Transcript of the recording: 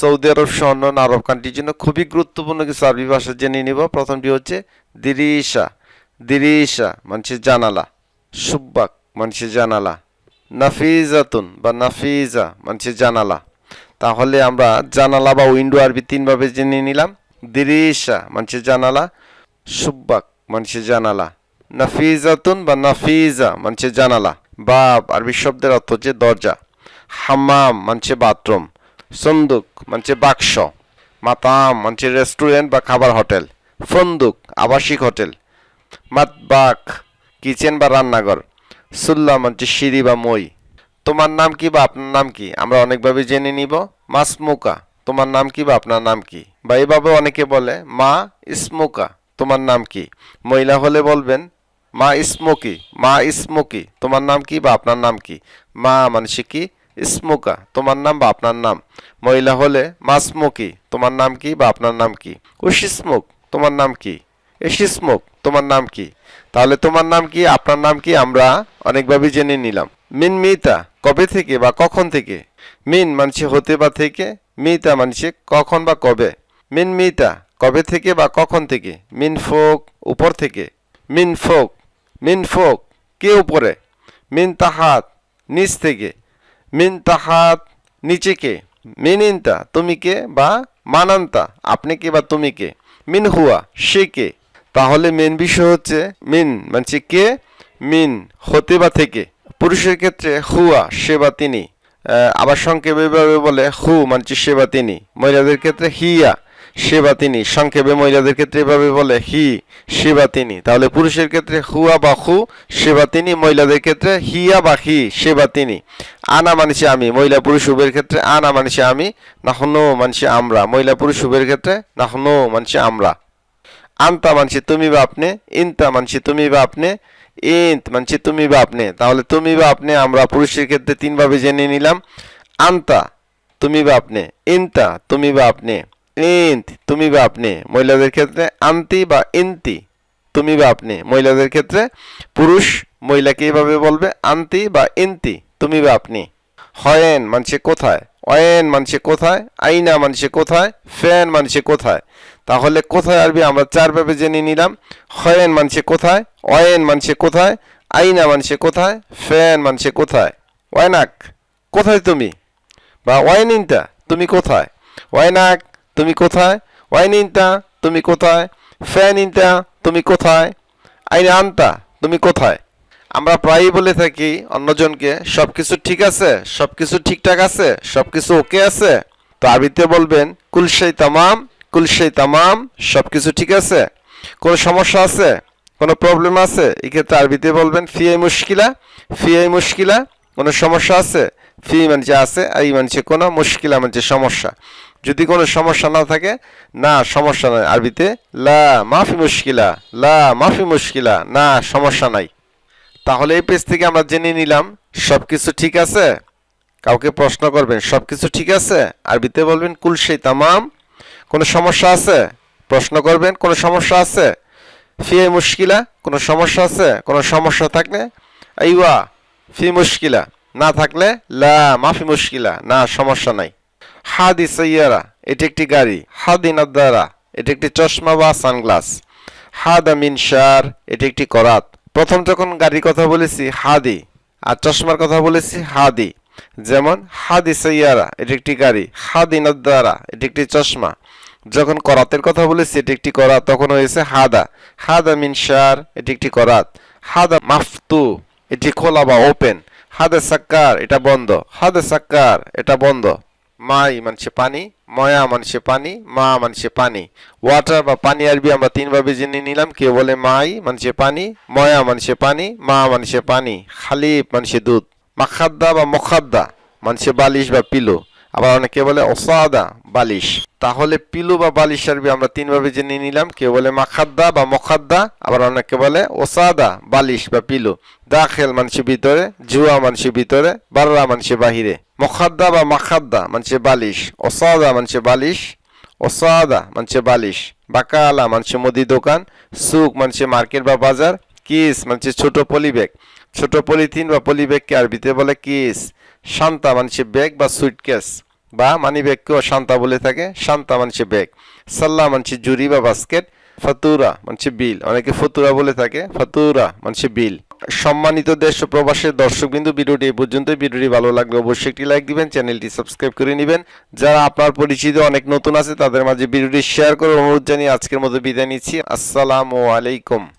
Saudi আরব সহ অন্যান্য আরব কান্ট্রির জন্য খুবই গুরুত্বপূর্ণ কিছু আরবি ভাষা জেনে নিব। প্রথমটি হচ্ছে দিরিশা। দিরিশা মানুষের জানালা। সুব্বাক মানুষের জানালা। নাফিজাতুন বা নাফিজা মানুষের জানালা। তাহলে আমরা জানালা বা উইন্ডো আরবি তিনভাবে জেনে নিলাম। দিরিশা মানুষের জানালা। সুব্বাক মানুষের জানালা। নাফিজাতুন বা নাফিজা মানুষের জানালা। বাব আরবি শব্দের অর্থ হচ্ছে দরজা। হাম্মাম মানছে বাথরুম। সন্দুক মানছে বাক্স, মাতাম মানছে রেস্টুরেন্ট বা খাবার হোটেল, ফন্দুক, আবাসিক হোটেল, মাতবাক, কিচেন বা রান্নাঘর, সুল্লা মানছে সিঁড়ি বা মই। তোমার নাম কি বা আপনার নাম কি? আমরা অনেকভাবে জেনে নিব। মাসমুকা, তোমার নাম কি বা আপনার নাম কি? বা এভাবে অনেকে বলে, মা ইসমুকা, তোমার নাম কি? মহিলা হলে বলবেন, মা ইসমুকি মা ইসমুকি, তোমার নাম কি বা আপনার নাম কি? মা মানসি কি? ইসমুকা তোমার নাম বা আপনার নাম। মহিলা হলে মাসমুকি তোমার নাম কি বা আপনার নাম কি? উশিসমুক তোমার নাম কি? এশিসমুক তোমার নাম কি? তাহলে তোমার নাম কি, আপনার নাম কি? আমরা অনেকভাবে জেনে নিলাম। মিন মিতা, কবে থেকে বা কখন থেকে? মিন মানছে হতে বা থেকে, মিতা মানছে কখন বা কবে? মিন মিতা, কবে থেকে বা কখন থেকে? মিন ফোক, উপর থেকে। মিন ফোক মিন ফোক, কে উপরে? মিন তাহাত, নিচ থেকে। মিন তাহাত নিচে কে? মিনিন্তা, তুমি কে বা মানান্তা? আপনি কে বা তুমি কে? মিন হুয়া, সে কে? তাহলে মেন বিষয় হচ্ছে মিন মানে কে? মিন হতে বা থেকে। পুরুষের ক্ষেত্রে হুয়া, সে বা তিনি। আবার সংক্ষেপে বলে হু মানে সে বা তিনি। মহিলাদের ক্ষেত্রে হিয়া সে বা তিনি। সংক্ষেপে মহিলাদের ক্ষেত্রে এভাবে বলে হি সে বা তিনি। তাহলে পুরুষের ক্ষেত্রে হুয়া বা হু সে বা তিনি। মহিলাদের ক্ষেত্রে হিয়া বা হি সে বা তিনি। আনা মানছি আমি। মহিলা পুরুষ উভয়ের ক্ষেত্রে আনা মানছি আমি, নাহনো মানছি আমরা। মহিলা পুরুষ উভয়ের ক্ষেত্রে নাহনো মানছি আমরা। আন্তা মানছি তুমি বা আপনি, ইনতা মানছি তুমি বা আপনি, ইন্ত মানছি তুমি বা আপনি। তাহলে তুমি বা আপনি আমরা পুরুষের ক্ষেত্রে তিনভাবে জেনে নিলাম। আন্তা তুমি বা আপনি, ইনতা তুমি বা আপনি। ইন্ত তুমি বা আপনি। মহিলাদের ক্ষেত্রে আন্তি বা ইন্তি, তুমি বা আপনি। মহিলাদের ক্ষেত্রে পুরুষ মহিলাকে এইভাবে বলবে আন্তি বা ইন্তি, তুমি বা আপনি। হয়েন মানছে কোথায়? অয়েন মানছে কোথায়? আইনা মানছে কোথায়? ফ্যান মানছে কোথায়? তাহলে কোথায় আরবি? আমরা চারভাবে জেনে নিলাম। হয়েন মানছে কোথায়? অয়েন মানছে কোথায়? আইনা মানছে কোথায়? ফ্যান মানছে কোথায়? ওয়াইনাক, কোথায় তুমি? বা ওয়াইনিনটা, তুমি কোথায়? ওয়াইনাক তুমি কোথায়? ওয়াইনিনটা তুমি কোথায়? ফ্যান ইনটা তুমি কোথায়? আইনা আনতা, তুমি কোথায়? আমরা প্রায়ই বলে থাকি অন্যজনকে সব কিছু ঠিক আছে সব কিছু ঠিকঠাক আছে সব কিছু ওকে আছে। তো আরবিতে বলবেন কুলশাই তামাম কুলশাই তামাম সব কিছু ঠিক আছে। কোনো সমস্যা আছে? কোনো প্রবলেম আছে? এক্ষেত্রে আরবিতে বলবেন ফিয়াই মুশকিলা ফিয়াই মুশকিলা, কোনো সমস্যা আছে? ফি মানছে আছে আর ই মানছে কোনো, মুশকিলা মানছে সমস্যা। যদি কোনো সমস্যা না থাকে, না, সমস্যা নাই। আরবিতে, লা মাফি মুশকিলা, লা মাফি মুশকিলা, না, সমস্যা নাই। তাহলে এই পেজ থেকে আমরা জেনে নিলাম সব কিছু ঠিক আছে? কাউকে প্রশ্ন করবেন সব কিছু ঠিক আছে? আরবিতে বলবেন কুলসেই তামাম। কোনো সমস্যা আছে? প্রশ্ন করবেন, কোনো সমস্যা আছে? ফিয়ে মুশকিলা, কোনো সমস্যা আছে? কোনো সমস্যা থাকলে, আইওয়া, ফি মুশকিলা। না থাকলে, লা মাফি মুশকিলা, না, সমস্যা নাই। হাদি সৈয়ারা, এটি একটি গাড়ি। হাদি নাদ্দারা, এটি একটি চশমা বা সানগ্লাস। হাদা মিনসার এটি একটি করাত। প্রথম যখন গাড়ির কথা বলেছি, হাদি, আর চশমার কথা বলেছি, হাদি। যেমন, হাদি সৈয়ারা, এটি একটি গাড়ি। হাদি নাদ্দারা, এটি একটি চশমা। যখন করাতের কথা বলেছি, এটি একটি করাত, তখন হয়েছে হাদা। হাদা মিনসার এটি একটি করাত। হাদা মাফতু, এটি খোলা বা ওপেন। হাদে সাক্কার, এটা বন্ধ। হাদে সাক্কার, এটা বন্ধ। মাই মানছে পানি, ময়া মানছে পানি, মা মানছে পানি। ওয়াটার বা পানি আরবি আমরা তিনভাবে জেনে নিলাম কে বলে মাই মানছে পানি, ময়া মানছে পানি, মা মানছে পানি খালিব মানছে দুধ। মাখাদ্দা বা মখাদ্দা মানছে বালিশ বা পিলো। আবার অনেকে বলে ওসাদা, বালিশ। তাহলে পিলু বা বালিশ আরবি আমরা তিনভাবে জেনে নিলাম। কেউ বলে মাখাদ্দা বা মখাদ্দা, আবার অনেকে বলে ওসাদা, বালিশ বা পিলু। দাখেল মানছে ভিতরে, জুয়া মানছে ভিতরে, বাররা মানছে বাহিরে। মখাদ্দা বা মাখাদ্দা মানছে বালিশ। ওসাদা মানছে বালিশ, ওসাদা মানছে বালিশ। বাকালা মানছে মুদি দোকান সুক মানছে মার্কেট বা বাজার, কিস মানছে ছোট পলিব্যাগ। ছোট পলিথিন বা পলিব্যাগকে আরবিতে বলে কিস। শান্তা মানছে ব্যাগ বা সুইটকেস বা মানি ব্যাগকেও শান্তা বলে থাকে, শান্তা মানছে ব্যাগ। সাল্লা মানছে জুরি বা বাস্কেট ফাতুরা মানছে বিল। অনেকে ফতুরা বলে থাকে, ফাতুরা মানছে বিল। সম্মানিত দেশ ও প্রবাসের দর্শকবিন্দু, ভিডিওটি এই পর্যন্ত ভিডিওটি ভালো লাগলে অবশ্যই একটি লাইক দিবেন, চ্যানেলটি সাবস্ক্রাইব করে নেবেন। যারা আপনার পরিচিত অনেক নতুন আছে, তাদের মাঝে ভিডিওটি শেয়ার করে অনুরোধ জানিয়ে আজকের মতো বিদায় নিচ্ছি। আসসালামু আলাইকুম।